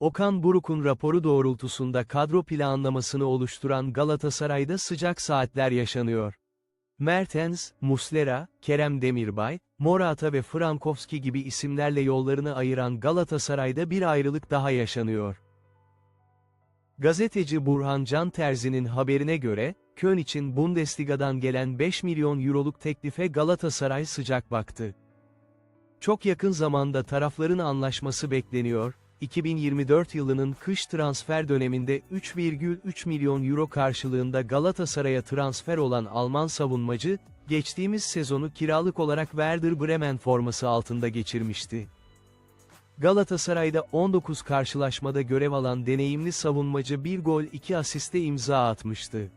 Okan Buruk'un raporu doğrultusunda kadro planlamasını oluşturan Galatasaray'da sıcak saatler yaşanıyor. Mertens, Muslera, Kerem Demirbay, Morata ve Frankowski gibi isimlerle yollarını ayıran Galatasaray'da bir ayrılık daha yaşanıyor. Gazeteci Burhan Can Terzi'nin haberine göre, Köln için Bundesliga'dan gelen 5 milyon euroluk teklife Galatasaray sıcak baktı. Çok yakın zamanda tarafların anlaşması bekleniyor, 2024 yılının kış transfer döneminde 3,3 milyon euro karşılığında Galatasaray'a transfer olan Alman savunmacı, geçtiğimiz sezonu kiralık olarak Werder Bremen forması altında geçirmişti. Galatasaray'da 19 karşılaşmada görev alan deneyimli savunmacı bir gol iki asiste imza atmıştı.